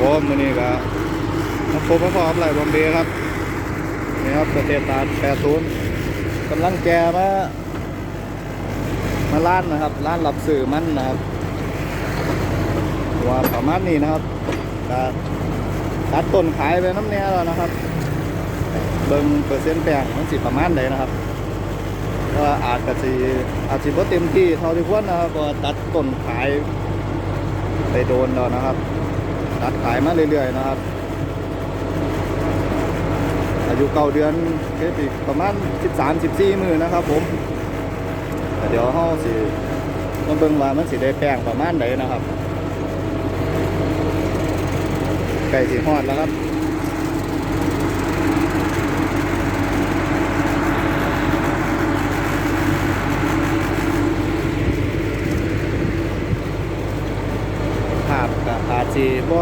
ผมมือนี้ก็มาพบมาพอกับไหลบอมเบย์ครับนี่ครับประเทศตาแปดศูนย์กำลังแกมามาล้านนะครับร้านรับสื่อมันนะครับว่าประมาณนี้นะครับก็ตัดต้นขายไปน้ำเนี้ยแล้วนะครับ เบิ่งเปอร์เซ็นต์แปลงมันสิประมาณไหนนะครับก็อาจจะสิอาจสิบ่เต็มที่เท่าที่ควรนะครับก็ตัดต้นขายไปโดนแล้วนะครับ ตัดขายมาเรื่อยๆนะครับ อายุเก้าเดือนเฮ็ดอีกประมาณ 13-14 มือนะครับผมเดี๋ยวห้าสิมาเบิ่งว่ามันสิได้แป้งประมาณไหนนะครับไก่สีหอดแล้วครับ ภาพก็อาจสิบ่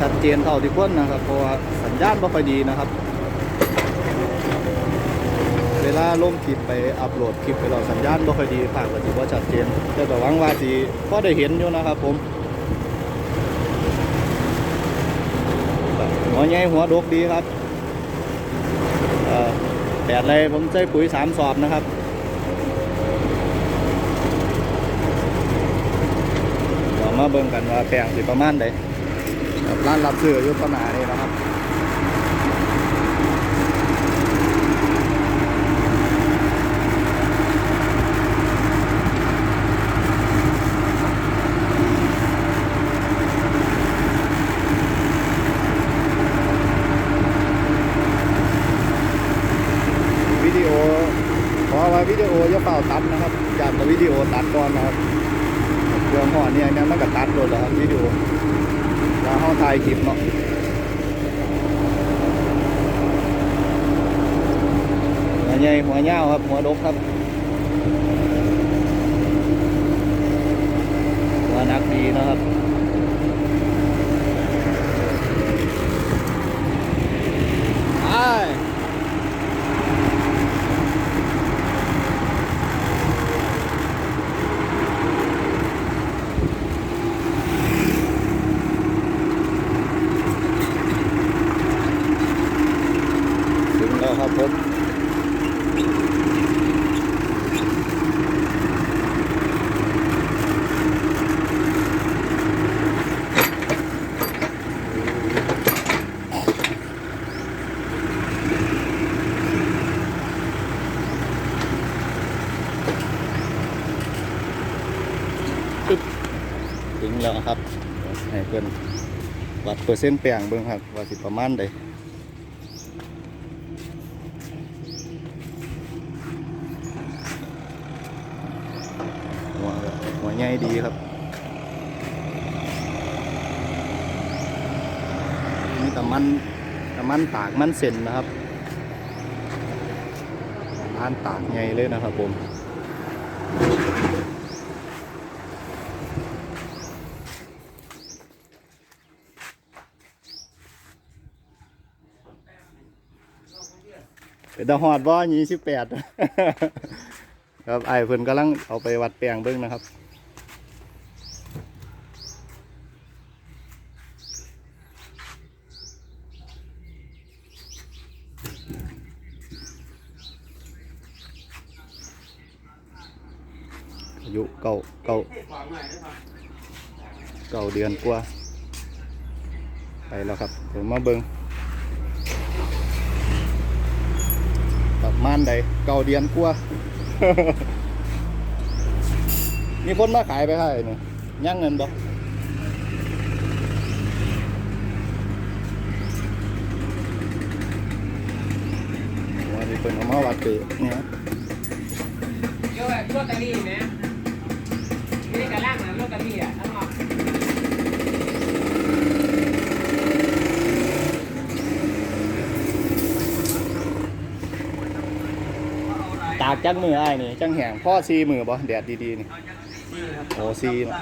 ชัดเจนเท่าที่ควรนะครับ เพราะว่าสัญญาณบ่ค่อยดีนะครับ เวลาลงคลิปไปอัปโหลดคลิปไปเราสัญญาณบ่ค่อยดีภาพก็สิบ่ชัดเจน แต่ก็หวังว่าสิพอได้เห็นอยู่นะครับ ผมหัวใหญ่หัวดกดีครับแปดเลยผมใช้ปุ๋ยสามสอบนะครับ เดี๋ยว มาเบิ่งกันว่าแปลงสิประมาณใดร้านรับซื้ออยู่ข้างหน้านี่นะครับวิดีโอขอว่าวิดีโออย่าเป่าตัดนะครับอยากวิดีโอตัดก่อนนะครับ เครื่องห่อเนี่ยเนี่ยมันก็ตัดโดนแล้วครับที่ดีโอแล้วห้องถ่ายคลิปเนาะหัวใหญ่หัวเง่าครับ หัวดกครับหัวนักดีนะครับไปถึงแล้วครับผม ปึ๊บถึงแล้วครับให้เพิ่นวัดเปอร์เซ็นต์แปลงเบิ่งครับว่าสิประมาณใดหัวหัวใหญ่ดีครับนี่แต่มันแต่มันตากมันเส้นนะครับมันตากใหญ่เลยนะครับผม เป็นตาหอดบ่ยี่สิบแปดครับไอ้เพิ่นกำลังเอาไปวัดแปลงเบิ้งนะครับอายุเก่าเก่าเก่าเดือนกว่าไปแล้วครับเดี๋ยวมาเบิ้งประ มานใดเก่าเดียนกลัว มีคนมาขายไปให้เนี่ยย่างเงินบ่วันนี้เป็นเอามาวัดเตะเนี่ยเยอะลอตเตอรี่นะมไม่ได้กระล่างนะลอตเตอรี่อะทั้งหมด ตากจังมือไอ้ายนี่จังแหงพ่อซีมือบ่แดดดีๆนี่โอ้ซีเนาะ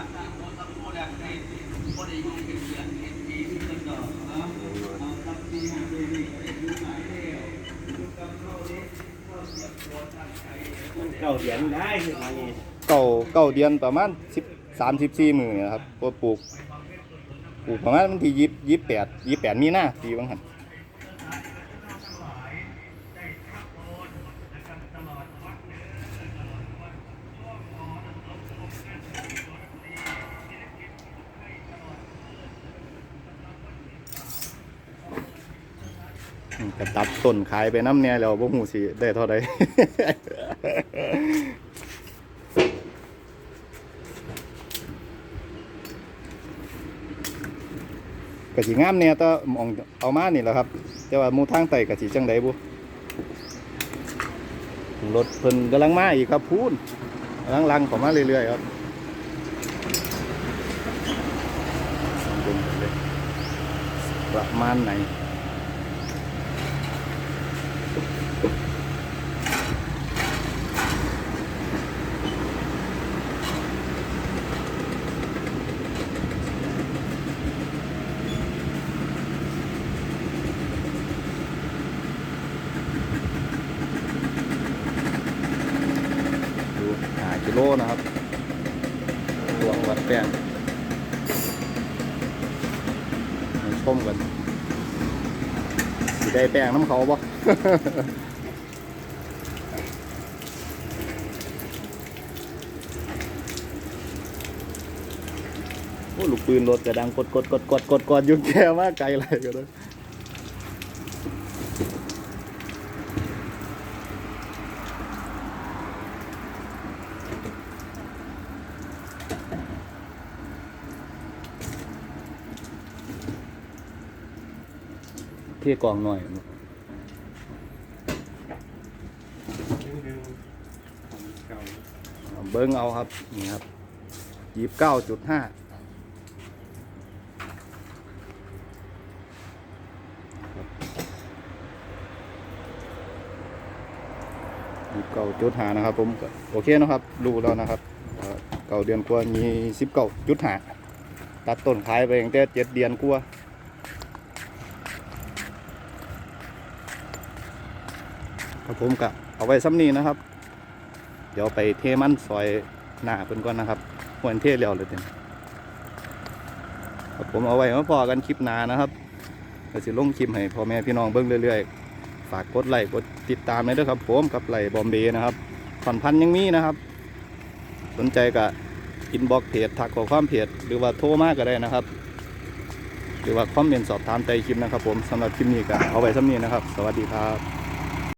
โเก่าเหรียญได้คือมานี่เก่าเก่าเดือนประมาณสิบสามสิบสี่มือเนี่ยครับพอปลูกปลูกประมาณวันที่ยี่ยี่แปดยี่แปดมีนาปีบางหันอื ก็ตัดต้นขายไปน้ำเนี่ยแล้วบ่หูสิได้เท่าใดกะสิงามเนี่ยต่อมองเอามานี่แหละครับ แต่ว่ามูทางไต่กะสิจังไดบุรถเพิ่นกำลังมาอีกครับพูนกำลังลังเข้ามาเรื่อยๆครับประมาณไหน กิโลนะครับหวงวัดแป้งชมกันได้แป้งน้ำเขาบ่โอ้ลูกปืนรถกระดังกดกดกดกดกดกดยุ่งแก่มากไกลเลยก็ได้ เที่กองหน่อยเบิ้งเอาครับ นี่ครับยี่สิบเก้าจุดห้าเก้าจุดหานะครับ ผมโอเคนะครับรู้แล้วนะครับเอ่าเดือนกว่ามีสิบเก้าจุดห้าตัดต้นขายไปตั้งแต่เจ็ดเดือนกว่า ครับผมกะเอาไว้ซ้ำนี้นะครับ เดี๋ยวไปเทมันซอยหน้าเพิ่นก่อนนะครับควรเทเร็วเลยเต็มครับผมเอาไว้มาพอกันคลิปหน้านะครับก็สิลงคลิปให้พ่อแม่พี่น้องเบิ่งเรื่อยๆ ฝากกดไลค์กดติดตามเลยด้วยครับผมกับไหลบอมเบย์นะครับผ่อนพันยังมีนะครับ สนใจก็อินบ็อกเพจทักขอความเพจหรือว่าโทรมากก็ได้นะครับ หรือว่าคอมเมนต์สอบถามใต้คลิปนะครับผมสำหรับคลิปนี้ก็เอาไว้ซ้ำนี้นะครับ สวัสดีครับ